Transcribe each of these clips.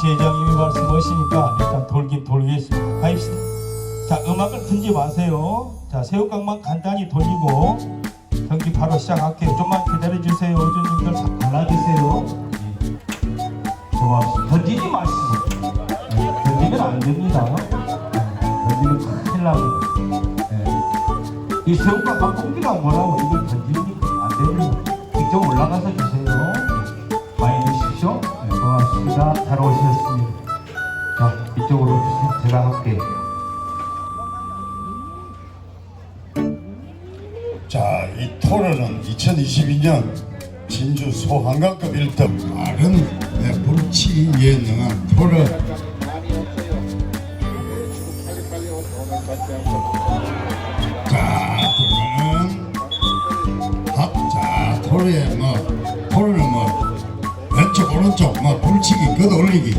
지회장님이 말씀하시니까 일단 돌긴 돌겠습니다. 가입시다. 자 음악을 틀지 마세요. 자 새우깡만 간단히 돌리고 경기 바로 시작할게요. 좀만 기다려 주세요. 어주님들 다 발라주세요. 고맙습니다. 던지지 마시고 네, 던지면 안 됩니다. 네, 던지면 큰일 납니다. 네. 이 새우깡 깍공기가 뭐라고 이걸 던지는 안 됩니다. 직접 올라가서 주세요. 잘 오셨습니다. 자, 이쪽으로. 제가 할게요. 자, 이 토론은 2022년 진주 소한강급 1등 다른 네, 불치기에 능한 토론 자, 그러면은 합, 자, 토론은 뭐 오른쪽 뭐 불치기 걷어 올리기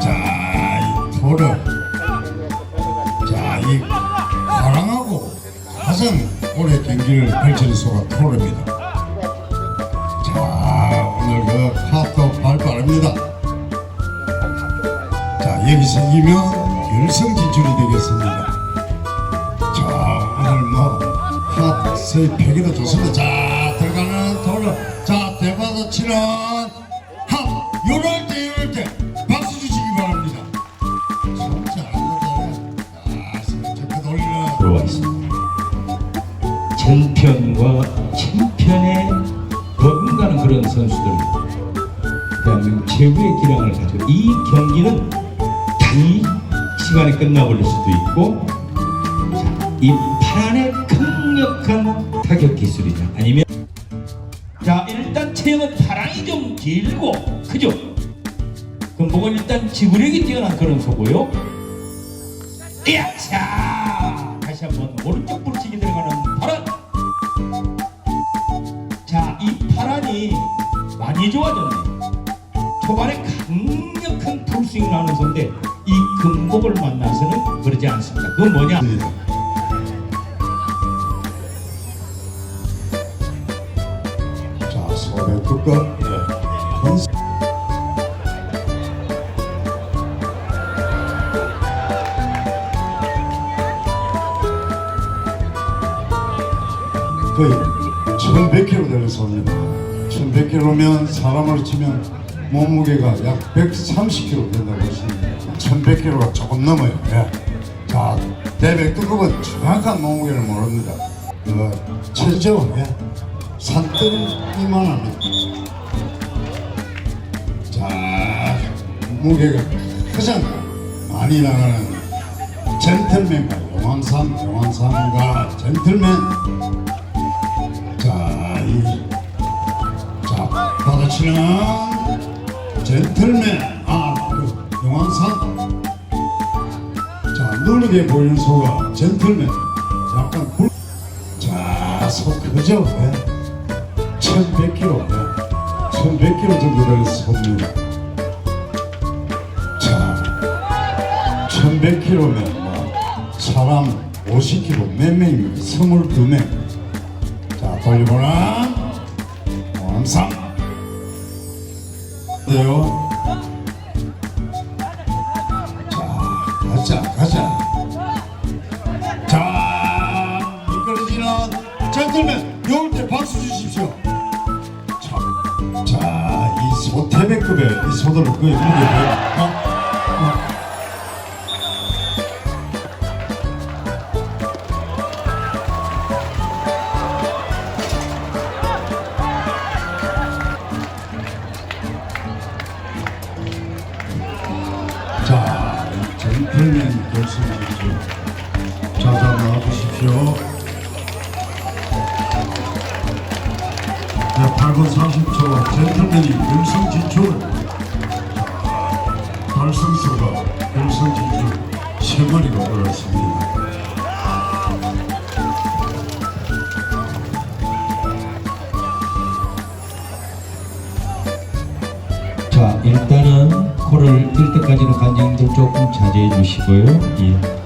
자, 이 토론 자, 이 사랑하고 가장 오래 경기를 펼치는 소가 토르입니다. 자, 오늘 그 파도 발발합니다. 자, 여기서 이기면 결승 진출이 되겠습니다. 자, 오늘 뭐 파트의 패기도 좋습니다. 자, 들어가는 토르. 자, 대바도 치는 합. 요럴 때, 요럴 때 박수 주시기 바랍니다. 진짜 돌리는. 들어와 있습니다. 챔피언과 챔피언에 버금가는 그런 선수들입니다. 대한민국 최고의 기량을 가지고 이 경기는 단위 시간에 끝나버릴 수도 있고 자, 이 파란의 강력한 타격 기술이다. 아니면 체형은 파랑이 좀 길고 그죠? 금복은 일단 지구력이 뛰어난 그런 소고요. 야차 다시 한번 오른쪽 불치기 들어가는 파란. 자이 파란이 많이 좋아졌네. 초반에 강력한 풀스윙을 하는 선데 이 금복을 만나서는 그러지 않습니다. 그건 뭐냐 건- 거의 1100kg 되는 소입니다. 1100kg면 사람으로 치면 몸무게가 약 130kg 된다고 하십니다. 1100kg가 조금 넘어요. 예. 자, 대백두급은 정확한 몸무게를 모릅니다. 그 체조, 예. 산더미만 합니다. 자, 무게가 가장 많이 나가는 젠틀맨과 용왕산, 용왕산과 젠틀맨. 자, 이, 자, 받아치는 젠틀맨, 아, 그 용왕산. 자, 누르게 보이는 소가 젠틀맨. 약간 굴, 자, 소 크죠? 예. 1100kg, 예. 1100kg 정도 되는 소입니다. 자, 1100kg면 뭐 사람 50kg 몇 명입니까? 22명. 자, 돌리보라. 왕상. 네요. 자, 가자, 가자. 자, 미끄러지는 젠틀맨, 요럴 때 박수 주십시오. 플레이백급에 저도를 그거 입는 게 돼요. 어? 어. 자, 젠틀맨 결승이죠. 자자 나와주십시오. 네, 8분 30초 젠틀맨이 결승 진출. 달성서가 결승 진출 세 마리가 올랐습니다. 자 일단은 코를 뜰 때까지는 관장님들 조금 자제해 주시고요. 예.